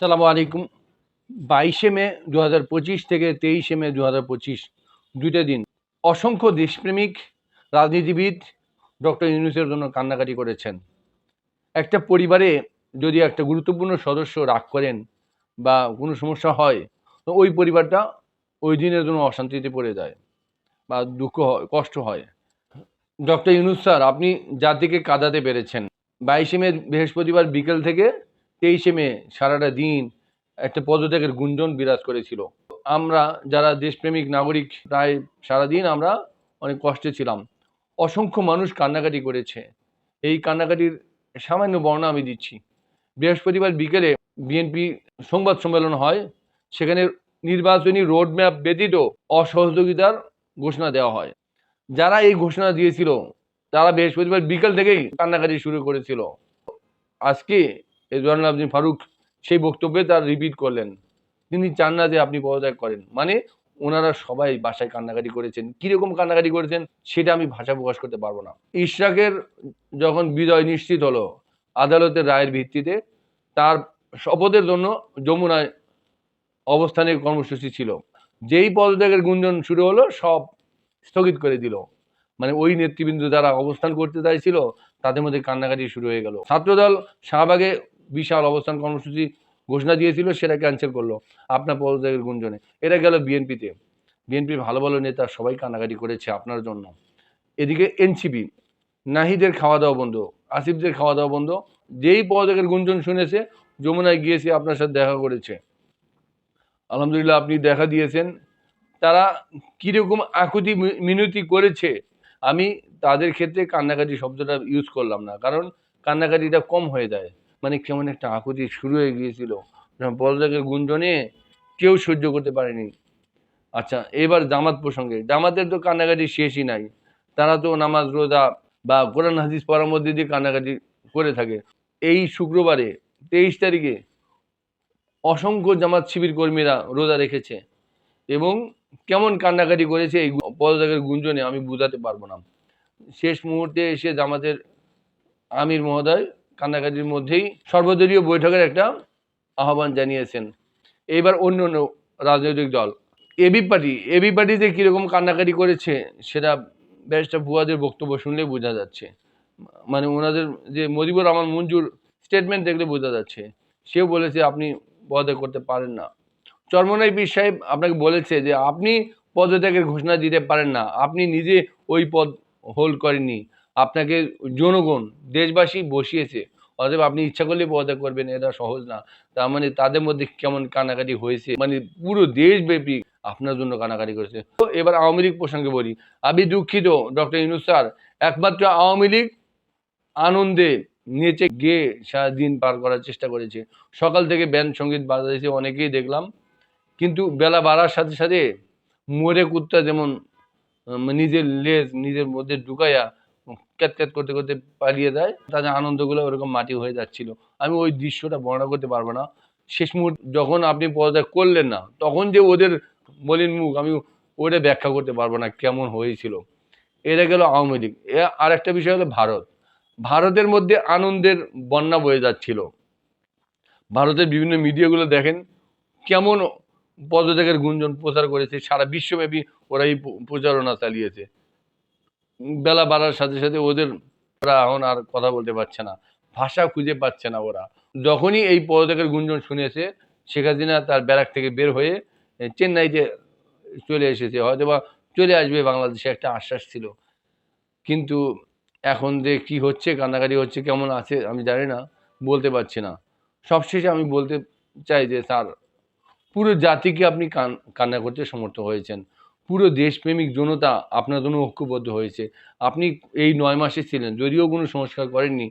সালামু আলাইকুম। বাইশে মে দু হাজার পঁচিশ থেকে তেইশে মে দু দুইটা দিন। অসংখ্য দেশপ্রেমিক, রাজনীতিবিদ ডক্টর ইউনুসের জন্য কান্নাকাটি করেছেন। একটা পরিবারে যদি একটা গুরুত্বপূর্ণ সদস্য রাগ করেন বা কোনো সমস্যা হয়, তো ওই পরিবারটা ওই দিনের জন্য অশান্তিতে পড়ে যায় বা দুঃখ হয়, কষ্ট হয়। ডক্টর ইউনুস স্যার, আপনি জাতিকে কাঁদাতে পেরেছেন। বাইশে মে বৃহস্পতিবার বিকেল থেকে তেইশে মে সারাটা দিন একটা পদত্যাগের গুঞ্জন বিরাজ করেছিল। আমরা যারা দেশপ্রেমিক নাগরিক প্রায় সারাদিন আমরা অনেক কষ্টে ছিলাম। অসংখ্য মানুষ কান্নাকাটি করেছে। এই কান্নাকাটির সামান্য বর্ণনা আমি দিচ্ছি। বৃহস্পতিবার বিকেলে বিএনপি সংবাদ সম্মেলন হয়। সেখানে নির্বাচনী রোডম্যাপ ব্যতীত অসহযোগিতার ঘোষণা দেওয়া হয়। যারা এই ঘোষণা দিয়েছিল, তারা বৃহস্পতিবার বিকেল থেকেই কান্নাকাটি শুরু করেছিল। আজকে জয়নাল আবদিন ফারুক সেই বক্তব্যে তার রিপিট করলেন। তিনি চান না যে আপনি পদত্যাগ করেন। মানে ওনারা সবাই বাসায় কান্নাকাটি করেছেন। কীরকম কান্নাকাটি করেছেন সেটা আমি ভাষা প্রকাশ করতে পারব না। ইশরাকের যখন বিজয় নিশ্চিত হলো আদালতের রায়ের ভিত্তিতে, তার শপথের জন্য যমুনায় অবস্থানের কর্মসূচি ছিল। যেই পদত্যাগের গুঞ্জন শুরু হলো, সব স্থগিত করে দিল। মানে ওই নেতৃবৃন্দ যারা অবস্থান করতে চাইছিল, তাদের মধ্যে কান্নাকাটি শুরু হয়ে গেল। ছাত্রদল শাহবাগে বিশাল অবস্থান কর্মসূচি ঘোষণা দিয়েছিল, সেটা ক্যান্সেল করল আপনার পদত্যাগের গুঞ্জনে। এটা গেল বিএনপিতে বিএনপির ভালো ভালো নেতা, সবাই কান্নাকাটি করেছে আপনার জন্য। এদিকে এনসিপি নাহিদের খাওয়া দাওয়া বন্ধ, আসিফদের খাওয়া দাওয়া বন্ধ, যেই পদত্যাগের গুঞ্জন শুনেছে, যমুনায় গিয়েছে, আপনার সাথে দেখা করেছে। আলহামদুলিল্লাহ আপনি দেখা দিয়েছেন। তারা কীরকম আকুতি মিনতি করেছে, আমি তাদের ক্ষেত্রে কান্নাকাটি শব্দটা ইউজ করলাম না, কারণ কান্নাকাটিটা কম হয়ে যায়। মানে কেমন একটা আকুতি শুরু হয়ে গিয়েছিল। পদত্যাগের গুঞ্জনে কেউ সহ্য করতে পারেনি। আচ্ছা এবার জামাত প্রসঙ্গে। জামাতের তো কান্নাকাটি শেষই নাই। তারা তো নামাজ, রোজা বা কোরআন, হাদিস পড়ার মধ্যে দিয়ে কান্নাকাটি করে থাকে। এই শুক্রবারে তেইশ তারিখে অসংখ্য জামাত শিবির কর্মীরা রোজা রেখেছে এবং কেমন কান্নাকাটি করেছে এই পদত্যাগের গুঞ্জনে আমি বোঝাতে পারব না। শেষ মুহূর্তে এসে জামাতের আমির মহোদয় কান্নাকাটির মধ্যেই সর্বদলীয় বৈঠকের একটা আহ্বান জানিয়েছেন। এইবার অন্য অন্য রাজনৈতিক দল। এবি পার্টি এবি পার্টিতে কীরকম কান্নাকাটি করেছে সেটা ব্যারিস্টার ভুয়াদের বক্তব্য শুনলে বোঝা যাচ্ছে। মানে ওনাদের যে মজিবুর রহমান মঞ্জুর স্টেটমেন্ট দেখলে বোঝা যাচ্ছে। সেও বলেছে আপনি পদত্যাগ করতে পারেন না। চরমনাই পীর সাহেব আপনাকে বলেছে যে আপনি পদত্যাগের ঘোষণা দিতে পারেন না। আপনি নিজে ওই পদ হোল্ড করেননি। আপনাকে জনগণ, দেশবাসী বসিয়েছে। অতএব আপনি ইচ্ছা করলে পদত্যাগ করবেন, এটা সহজ না। তার মানে তাদের মধ্যে কেমন কানাকাটি হয়েছে? মানে পুরো দেশব্যাপী আপনার জন্য কানাকাটি করেছে। তো এবার আওয়ামী লীগ প্রসঙ্গে বলি। আমি দুঃখিত, ডক্টর ইউনুস স্যার। একমাত্র আওয়ামী লীগ আনন্দে নেচে গিয়ে সারাদিন পার করার চেষ্টা করেছে। সকাল থেকে ব্যান্ড সংগীত বাজাইছে অনেকেই দেখলাম। কিন্তু বেলা বাড়ার সাথে সাথে মোরে কুত্তা যেমন নিজের লেজ নিজের মধ্যে ঢুকাইয়া ক্যাত করতে করতে পালিয়ে যায়। তাদের আনন্দগুলো ওরকম মাটি হয়ে যাচ্ছিল। আমি ওই দৃশ্যটা বর্ণনা করতে পারব না। শেষ মুহূর্তে যখন আপনি পদত্যাগ করলেন না, তখন যে ওদের মলিন মুখ, আমি ওটা ব্যাখ্যা করতে পারব না কেমন হয়েছিল। এটা গেল আওয়ামী লীগ। এ আর একটা বিষয় হলো ভারত। ভারতের মধ্যে আনন্দের বন্যা বয়ে যাচ্ছিল। ভারতের বিভিন্ন মিডিয়াগুলো দেখেন কেমন পদত্যাগের গুঞ্জন প্রচার করেছে। সারা বিশ্বব্যাপী ওরা এই প্রচারণা চালিয়েছে। বেলা বাড়ার সাথে সাথে ওদের ওরা এখন আর কথা বলতে পারছে না, ভাষা খুঁজে পাচ্ছে না ওরা। যখনই এই পদত্যাগের গুঞ্জন শুনেছে শেখ হাসিনা তার ব্যারাক থেকে বের হয়ে চেন্নাইতে চলে এসেছে হয়তো বা চলে আসবে বাংলাদেশে একটা আশ্বাস ছিল। কিন্তু এখন যে কি হচ্ছে, কান্নাকাটি হচ্ছে, কেমন আছে আমি জানি না, বলতে পারছি না। সবশেষে আমি বলতে চাই যে, স্যার, পুরো জাতিকে আপনি কান, কান্না করতে সমর্থ হয়েছেন। পুরো দেশপ্রেমিক জনতা আপনার জন্য ঐক্যবদ্ধ হয়েছে। আপনি এই নয় মাসে ছিলেন, যদিও কোনো সংস্কার করেননি।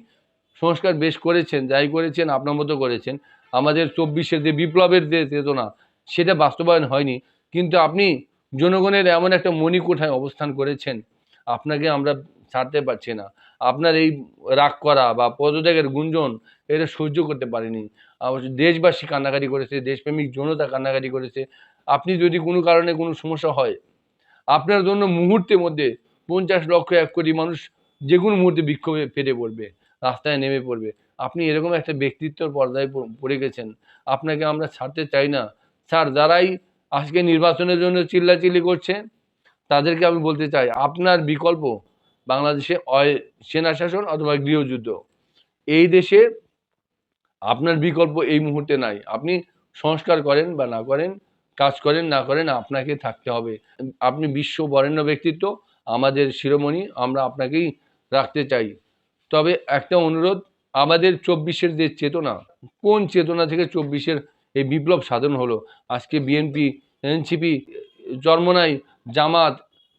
সংস্কার বেশ করেছেন, যাই করেছেন, আপনার মতো করেছেন। আমাদের চব্বিশের যে বিপ্লবের যে চেতনা, সেটা বাস্তবায়ন হয়নি। কিন্তু আপনি জনগণের এমন একটা মণিকোঠায় অবস্থান করেছেন, আপনাকে আমরা ছাড়তে পারছি না। আপনার এই রাগ করা বা পদত্যাগের গুঞ্জন, এটা সহ্য করতে পারেনি। দেশবাসী কান্নাকাটি করেছে, দেশপ্রেমিক জনতা কান্নাকাটি করেছে। আপনি যদি কোনো কারণে কোনো সমস্যা হয় আপনার জন্য মুহূর্তের মধ্যে পঞ্চাশ লক্ষ, এক কোটি মানুষ যে কোনো মুহূর্তে বিক্ষোভে ফেটে পড়বে, রাস্তায় নেমে পড়বে। আপনি এরকম একটা ব্যক্তিত্বর পর্দায় পড়ে গেছেন। আপনাকে আমরা ছাড়তে চাই না। স্যার, যারাই আজকে নির্বাচনের জন্য চিল্লাচিল্লি করছে, তাদেরকে আমি বলতে চাই, আপনার বিকল্প বাংলাদেশে সেনা শাসন অথবা গৃহযুদ্ধ। এই দেশে আপনার বিকল্প এই মুহূর্তে নাই। আপনি সংস্কার করেন বা না করেন কাজ করেন, না করেন, আপনাকে থাকতে হবে। আপনি বিশ্ব বরেণ্য ব্যক্তিত্ব, আমাদের শিরোমণি, আমরা আপনাকেই রাখতে চাই। তবে একটা অনুরোধ, আমাদের চব্বিশের যে চেতনা, কোন চেতনা থেকে চব্বিশের এই বিপ্লব সাধন হলো? আজকে বিএনপি এনসিপি চরমনাই জামাত,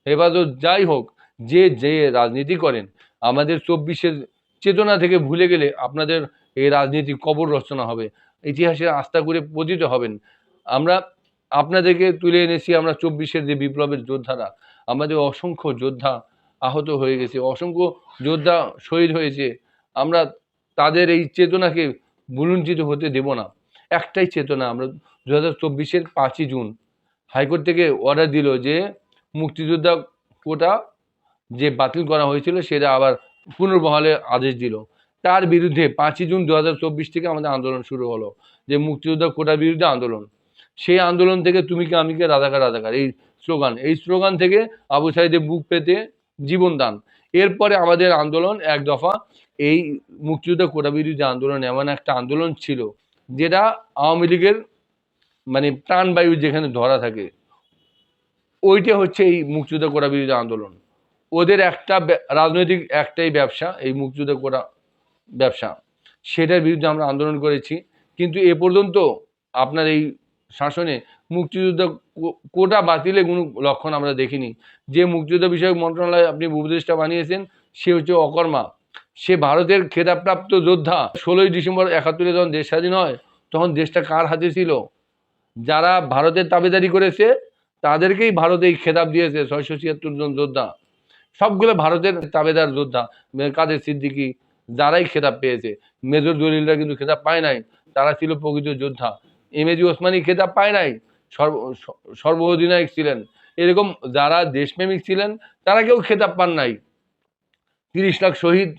হেফাজত, যাই হোক, যে যে রাজনীতি করেন, আমাদের চব্বিশের চেতনা থেকে ভুলে গেলে আপনাদের এই রাজনীতি কবর রচনা হবে। ইতিহাসে আস্থা করে পতিত হবেন। আমরা আপনাদেরকে তুলে এনেছি আমরা চব্বিশের যে বিপ্লবের যোদ্ধারা, আমাদের অসংখ্য যোদ্ধা আহত হয়ে গেছে, অসংখ্য যোদ্ধা শহীদ হয়েছে। আমরা তাদের এই চেতনাকে বুলুঞ্চিত হতে দেব না। একটাই চেতনা, আমরা দু হাজার চব্বিশের পাঁচই জুন হাইকোর্ট থেকে অর্ডার দিল যে মুক্তিযোদ্ধা কোটা যে বাতিল করা হয়েছিল সেটা আবার পুনর্বহালের আদেশ দিল। তার বিরুদ্ধে পাঁচই জুন দু হাজার চব্বিশ থেকে আমাদের আন্দোলন শুরু হলো, যে মুক্তিযোদ্ধা কোটার বিরুদ্ধে আন্দোলন। সেই আন্দোলন থেকে তুমি কি, আমি কে রাজাকার রাজাকার এই স্লোগান এই স্লোগান থেকে আবু সাইদের বুক পেতে জীবন দান। এরপরে আমাদের আন্দোলন এক দফা, এই মুক্তিযোদ্ধা কোটা বিরোধী আন্দোলন এমন একটা আন্দোলন ছিল, যেটা আওয়ামী লীগের মানে প্রাণবায়ু যেখানে ধরা থাকে, ওইটা হচ্ছে এই মুক্তিযোদ্ধা কোটা বিরোধী আন্দোলন। ওদের একটা রাজনৈতিক একটাই ব্যবসা, এই মুক্তিযোদ্ধা কোটা ব্যবসা। সেটার বিরুদ্ধে আমরা আন্দোলন করেছি। কিন্তু এ পর্যন্ত আপনার এই শাসনে মুক্তিযুদ্ধ কোটা বাতিলে কোনো লক্ষণ আমরা দেখিনি। যে মুক্তিযুদ্ধ বিষয়ক মন্ত্রণালয় আপনি উপদেষ্টা বানিয়েছেন, সে হচ্ছে অকর্মা। সে ভারতের খেতাবপ্রাপ্ত যোদ্ধা। ষোলোই ডিসেম্বর একাত্তরে যখন দেশ স্বাধীন হয়, তখন দেশটা কার হাতে ছিল? যারা ভারতের তাবেদারি করেছে, তাদেরকেই ভারত এই খেতাব দিয়েছে, ছয়শো ছিয়াত্তর জন যোদ্ধা। সবগুলো ভারতের তাবেদার যোদ্ধা। কাদের সিদ্দিকি, যারাই খেতাব পেয়েছে। মেজর দলিলরা কিন্তু খেতাব পায় নাই। তারা ছিল প্রকৃত যোদ্ধা। এমএজি ওসমানী খেতাব পায় নাই, সর্ব সর্ব অধিনায়ক ছিলেন। এরকম যারা দেশপ্রেমিক ছিলেন, তারা কেউ খেতাব পান নাই। তিরিশ লাখ শহীদ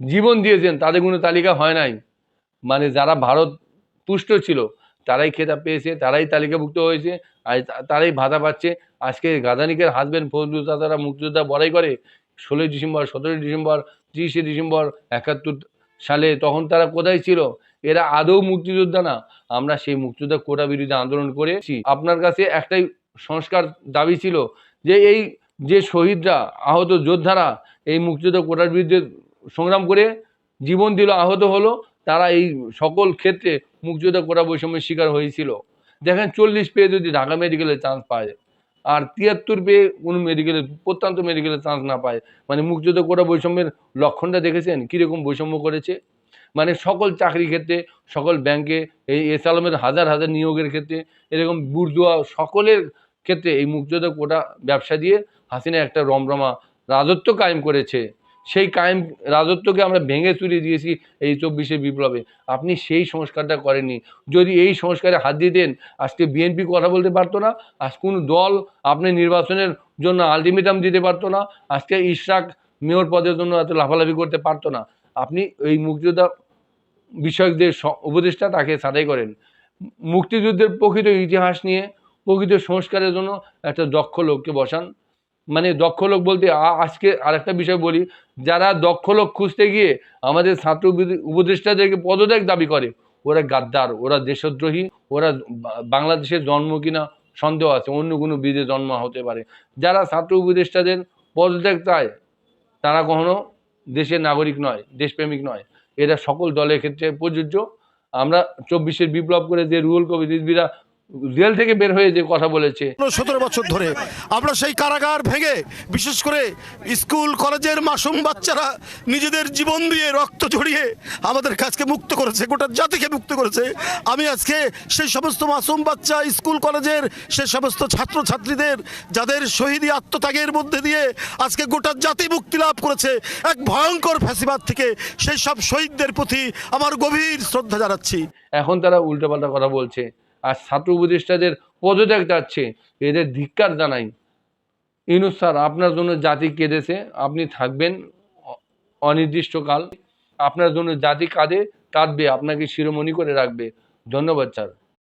জীবন দিয়েছেন, তাদের কোনো তালিকা হয় নাই। মানে যারা ভারত পুষ্ট ছিল, তারাই খেতাব পেয়েছে, তারাই তালিকাভুক্ত হয়েছে, আর তারাই ভাতা পাচ্ছে। আজকে গাদানিকের হাজব্যান্ড ফজলুল তারা মুক্তিযোদ্ধা বড়াই করে, ষোলোই ডিসেম্বর, সতেরোই ডিসেম্বর, তিরিশে ডিসেম্বর একাত্তর সালে, তখন তারা কোথায় ছিল? এরা আদৌ মুক্তিযোদ্ধা না। আমরা সেই মুক্তিযোদ্ধা কোটা বিরুদ্ধে আন্দোলন করেছি আপনার কাছে একটাই সংস্কার দাবি ছিল যে এই যে শহীদরা, আহত যোদ্ধারা এই মুক্তিযোদ্ধা কোটার বিরুদ্ধে সংগ্রাম করে জীবন দিল, আহত হলো, তারা এই সকল ক্ষেত্রে মুক্তিযোদ্ধা কোটা বৈষম্যের শিকার হয়েছিল। দেখেন, চল্লিশ পেয়ে যদি ঢাকা মেডিকেলে চান্স পায় আর তিয়াত্তর পেয়ে কোনো মেডিকেলে, প্রত্যন্ত মেডিকেলে চান্স না পায় মানে মুক্তিযোদ্ধা কোটা বৈষম্যের লক্ষণটা দেখেছেন? কীরকম বৈষম্য করেছে? মানে সকল চাকরি ক্ষেত্রে, সকল ব্যাংকে এই এস আলমের হাজার হাজার নিয়োগের ক্ষেত্রে, এরকম বুর্জুয়া সকলের ক্ষেত্রে এই মুক্তিযোদ্ধা কোটা ব্যবসা দিয়ে হাসিনা একটা রমরমা রাজত্ব কায়েম করেছে। সেই কায়েম, রাজত্বকে আমরা ভেঙে চুরিয়ে দিয়েছি এই চব্বিশে বিপ্লবে। আপনি সেই সংস্কারটা করেননি। যদি এই সংস্কারে হাত দিতেন, আজকে বিএনপি কথা বলতে পারতো না, আজ কোনো দল আপনি নির্বাচনের জন্য আলটিমেটাম দিতে পারতো না, আজকে ইশরাক মেয়র পদের জন্য এত লাফালাফি করতে পারতো না। আপনি এই মুক্তিযোদ্ধা বিষয়ক যে স- উপদেষ্টা তাকে ছাঁটাই করেন। মুক্তিযুদ্ধের প্রকৃত ইতিহাস নিয়ে, প্রকৃত সংস্কারের জন্য একটা দক্ষ লোককে বসান। মানে দক্ষ লোক বলতে আজকে আরেকটা বিষয় বলি, যারা দক্ষ লোক খুঁজতে গিয়ে আমাদের ছাত্র উপদেষ্টাদেরকে পদত্যাগ দাবি করে, ওরা গাদ্দার, ওরা দেশদ্রোহী, ওরা বাংলাদেশের জন্ম কিনা সন্দেহ আছে, অন্য কোনো বিদে জন্ম হতে পারে। যারা ছাত্র উপদেষ্টাদের পদত্যাগ চায়, তারা কখনো দেশের নাগরিক নয়, দেশপ্রেমিক নয়। এটা সকল দলের ক্ষেত্রে প্রযোজ্য। আমরা চব্বিশের বিপ্লব করে যে রুহুল কবির রিজভিরা জেল থেকে বের হয়ে যে কথা বলেছে। সতেরো বছর ধরে আমরা সেই কারাগার ভেঙে বিশেষ করে স্কুল কলেজের মাসুম বাচ্চারা নিজেদের জীবন দিয়ে রক্ত ঝরিয়ে আমাদের কাছকে মুক্ত করেছে গোটা জাতিকে মুক্ত করেছে। আমি আজকে সেই সমস্ত মাসুম বাচ্চা স্কুল কলেজের সে সমস্ত ছাত্র ছাত্রীদের যাদের শহীদী আত্মত্যাগের মধ্যে দিয়ে আজকে গোটা জাতি মুক্তি লাভ করেছে এক ভয়ঙ্কর ফ্যাসিবাদ থেকে সেই সব শহীদদের প্রতি আমার গভীর শ্রদ্ধা জানাচ্ছি। এখন তারা উল্টোপাল্টা কথা বলছে। আর ছাত্র উপদেষ্টাদের পদত্যাগ যাচ্ছে এদের ধিক্কার জানাই। ইনুস স্যার, আপনার জন্য জাতি কেঁদেছে, আপনি থাকবেন অনির্দিষ্টকাল। আপনার জন্য জাতি কাঁদে, কাঁদবে, আপনাকে শিরোমণি করে রাখবে। ধন্যবাদ স্যার।